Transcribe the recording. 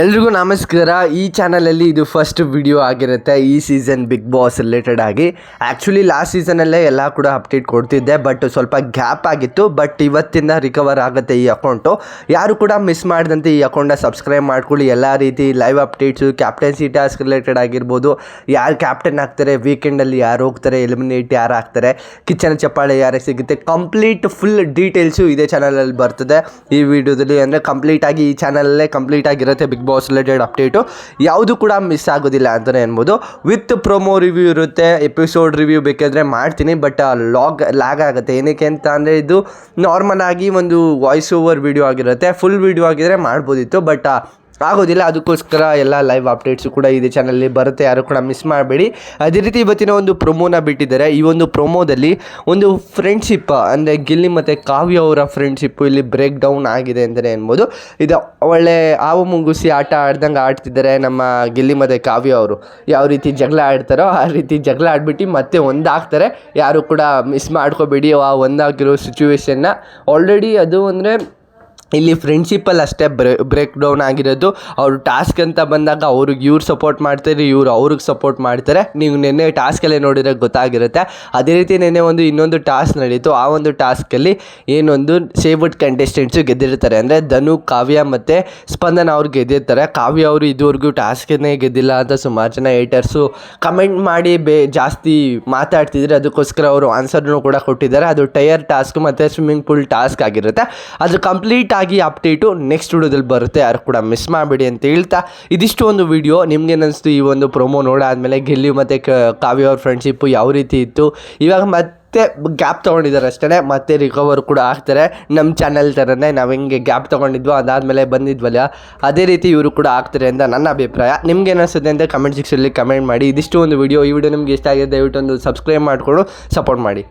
ಎಲ್ರಿಗೂ ನಮಸ್ಕಾರ. ಈ ಚಾನಲಲ್ಲಿ ಇದು ಫಸ್ಟ್ ವಿಡಿಯೋ ಆಗಿರುತ್ತೆ. ಈ ಸೀಸನ್ ಬಿಗ್ ಬಾಸ್ ರಿಲೇಟೆಡ್ ಆಗಿ. ಆ್ಯಕ್ಚುಲಿ ಲಾಸ್ಟ್ ಸೀಸನಲ್ಲೇ ಎಲ್ಲ ಕೂಡ ಅಪ್ಡೇಟ್ ಕೊಡ್ತಿದ್ದೆ ಬಟ್ ಸ್ವಲ್ಪ ಗ್ಯಾಪ್ ಆಗಿತ್ತು. ಬಟ್ ಇವತ್ತಿಂದ ರಿಕವರ್ ಆಗುತ್ತೆ ಈ ಅಕೌಂಟು ಯಾರು ಕೂಡ ಮಿಸ್ ಮಾಡಿದಂತೆ ಈ ಅಕೌಂಟನ್ನ ಸಬ್ಸ್ಕ್ರೈಬ್ ಮಾಡ್ಕೊಳ್ಳಿ. ಎಲ್ಲ ರೀತಿ live updates captaincy task related ಆಗಿರ್ಬೋದು. ಯಾರು ಕ್ಯಾಪ್ಟನ್ ಆಗ್ತಾರೆ ವೀಕೆಂಡಲ್ಲಿ ಯಾರು ಹೋಗ್ತಾರೆ ಎಲಿಮಿನೇಟ್ ಯಾರು ಆಗ್ತಾರೆ ಕಿಚನ್ ಚಪ್ಪಾಳೆ ಯಾರಿಗೆ ಸಿಗುತ್ತೆ ಕಂಪ್ಲೀಟ್ ಫುಲ್ ಡೀಟೇಲ್ಸು ಇದೇ ಚಾನಲಲ್ಲಿ ಬರ್ತದೆ. ಈ ವಿಡಿಯೋದಲ್ಲಿ ಅಂದರೆ ಕಂಪ್ಲೀಟಾಗಿ ಈ ಚಾನಲಲ್ಲೇ ಕಂಪ್ಲೀಟ್ ಆಗಿರುತ್ತೆ ಬಿಗ್ ಬಾಸ್ ರಿಲೇಟೆಡ್ ಅಪ್ಡೇಟು ಯಾವುದು ಕೂಡ ಮಿಸ್ ಆಗೋದಿಲ್ಲ ಅಂತಲೇ ಅನ್ಬೋದು. ವಿತ್ ಪ್ರೊಮೋ ರಿವ್ಯೂ ಇರುತ್ತೆ ಎಪಿಸೋಡ್ ರಿವ್ಯೂ ಬೇಕಾದರೆ ಮಾಡ್ತೀನಿ ಬಟ್ ಲಾಗ್ ಲ್ಯಾಗ್ ಆಗುತ್ತೆ. ಏನಕ್ಕೆ ಅಂತ ಅಂದರೆ ಇದು ನಾರ್ಮಲ್ ಆಗಿ ಒಂದು ವಾಯ್ಸ್ ಓವರ್ ವಿಡಿಯೋ ಆಗಿರುತ್ತೆ ಫುಲ್ ವಿಡಿಯೋ ಆಗಿದ್ರೆ ಮಾಡ್ಬೋದಿತ್ತು ಬಟ್ ಆಗೋದಿಲ್ಲ. ಅದಕ್ಕೋಸ್ಕರ ಎಲ್ಲ ಲೈವ್ ಅಪ್ಡೇಟ್ಸು ಕೂಡ ಇದೆ ಚಾನಲ್ಲಿ ಬರುತ್ತೆ. ಯಾರು ಕೂಡ ಮಿಸ್ ಮಾಡಬೇಡಿ. ಅದೇ ರೀತಿ ಇವತ್ತಿನ ಒಂದು ಪ್ರೊಮೋನ ಬಿಟ್ಟಿದ್ದಾರೆ. ಈ ಒಂದು ಪ್ರೊಮೋದಲ್ಲಿ ಒಂದು ಫ್ರೆಂಡ್ಶಿಪ್ ಅಂದರೆ ಗಿಲ್ಲಿ ಮತ್ತು ಕಾವ್ಯ ಅವರ ಫ್ರೆಂಡ್ಶಿಪ್ಪು ಇಲ್ಲಿ ಬ್ರೇಕ್ ಡೌನ್ ಆಗಿದೆ ಅಂತಲೇ ಅನ್ಬೋದು. ಇದು ಒಳ್ಳೆ ಹಾವು ಮುಂಗುಸಿ ಆಟ ಆಡ್ದಂಗೆ ಆಡ್ತಿದ್ದಾರೆ ನಮ್ಮ ಗಿಲ್ಲಿ ಮತ್ತು ಕಾವ್ಯ ಅವರು. ಯಾವ ರೀತಿ ಜಗಳ ಆಡ್ತಾರೋ ಆ ರೀತಿ ಜಗಳ ಆಡ್ಬಿಟ್ಟು ಮತ್ತೆ ಒಂದಾಗ್ತಾರೆ. ಯಾರು ಕೂಡ ಮಿಸ್ ಮಾಡ್ಕೋಬೇಡಿ. ಆ ಒಂದಾಗಿರೋ ಸಿಚುವೇಶನ್ನ ಆಲ್ರೆಡಿ ಅದು ಅಂದರೆ ಇಲ್ಲಿ ಫ್ರೆಂಡ್ಶಿಪ್ಪಲ್ಲಿ ಅಷ್ಟೇ ಬ್ರೇ ಬ್ರೇಕ್ ಡೌನ್ ಆಗಿರೋದು. ಅವರು ಟಾಸ್ಕ್ ಅಂತ ಬಂದಾಗ ಅವ್ರಿಗೆ ಇವ್ರು ಸಪೋರ್ಟ್ ಮಾಡ್ತಾರೆ, ಇವ್ರು ಅವ್ರಿಗೆ ಸಪೋರ್ಟ್ ಮಾಡ್ತಾರೆ. ನೀವು ನಿನ್ನೆ ಟಾಸ್ಕಲ್ಲೇ ನೋಡಿದ್ರೆ ಗೊತ್ತಾಗಿರುತ್ತೆ. ಅದೇ ರೀತಿ ನಿನ್ನೆ ಒಂದು ಇನ್ನೊಂದು ಟಾಸ್ಕ್ ನಡೀತು. ಆ ಒಂದು ಟಾಸ್ಕಲ್ಲಿ ಏನೊಂದು ಸೇವುಡ್ ಕಂಟೆಸ್ಟೆಂಟ್ಸು ಗೆದ್ದಿರ್ತಾರೆ. ಅಂದರೆ ಧನು, ಕಾವ್ಯ ಮತ್ತು ಸ್ಪಂದನ ಅವ್ರು ಗೆದ್ದಿರ್ತಾರೆ. ಕಾವ್ಯ ಅವರು ಇದುವರೆಗೂ ಟಾಸ್ಕನ್ನೇ ಗೆದ್ದಿಲ್ಲ ಅಂತ ಸುಮಾರು ಜನ ಏಟರ್ಸು ಕಮೆಂಟ್ ಮಾಡಿ ಬೇ, ಜಾಸ್ತಿ ಮಾತಾಡ್ತಿದ್ರೆ ಅದಕ್ಕೋಸ್ಕರ ಅವರು ಆನ್ಸರ್ನು ಕೂಡ ಕೊಟ್ಟಿದ್ದಾರೆ. ಅದು ಟೈರ್ ಟಾಸ್ಕ್ ಮತ್ತು ಸ್ವಿಮ್ಮಿಂಗ್ ಪೂಲ್ ಟಾಸ್ಕ್ ಆಗಿರುತ್ತೆ. ಅದು ಕಂಪ್ಲೀಟ್ ಆಗಿ ಅಪ್ಡೇಟು ನೆಕ್ಸ್ಟ್ ವಿಡಿಯೋದಲ್ಲಿ ಬರುತ್ತೆ. ಯಾರು ಕೂಡ ಮಿಸ್ ಮಾಡಬೇಡಿ ಅಂತ ಹೇಳ್ತಾ ಇದಿಷ್ಟು ಒಂದು ವಿಡಿಯೋ ನಿಮ್ಗೇನು ಅನಿಸ್ತು ಈ ಒಂದು ಪ್ರೊಮೋ ನೋಡಾದ್ಮೇಲೆ ಗೆಲ್ಲಿ ಮತ್ತು ಕಾವ್ಯ ಅವ್ರ ಫ್ರೆಂಡ್ಶಿಪ್ಪು ಯಾವ ರೀತಿ ಇತ್ತು? ಇವಾಗ ಮತ್ತೆ ಗ್ಯಾಪ್ ತೊಗೊಂಡಿದ್ದಾರೆ ಅಷ್ಟೇ ಮತ್ತೆ ರಿಕವರ್ ಕೂಡ ಆಗ್ತಾರೆ. ನಮ್ಮ ಚಾನಲ್ ಥರನೇ ನಾವು ಹೆಂಗೆ ಗ್ಯಾಪ್ ತೊಗೊಂಡಿದ್ವೋ ಅದಾದಮೇಲೆ ಬಂದಿದ್ವಲ್ಲ ಅದೇ ರೀತಿ ಇವರು ಕೂಡ ಆಗ್ತಾರೆ ಅಂತ ನನ್ನ ಅಭಿಪ್ರಾಯ. ನಿಮ್ಗೆ ಅನಿಸುತ್ತೆ ಅಂತ ಕಮೆಂಟ್ ಸೆಕ್ಷನಲ್ಲಿ ಕಮೆಂಟ್ ಮಾಡಿ. ಇದಿಷ್ಟು ಒಂದು ವಿಡಿಯೋ ಈ ವಿಡಿಯೋ ನಿಮ್ಗೆ ಇಷ್ಟ ಆಗಿದೆ, ದಯವಿಟ್ಟು ಒಂದು ಸಬ್ಸ್ಕ್ರೈಬ್ ಮಾಡಿಕೊಂಡು ಸಪೋರ್ಟ್ ಮಾಡಿ.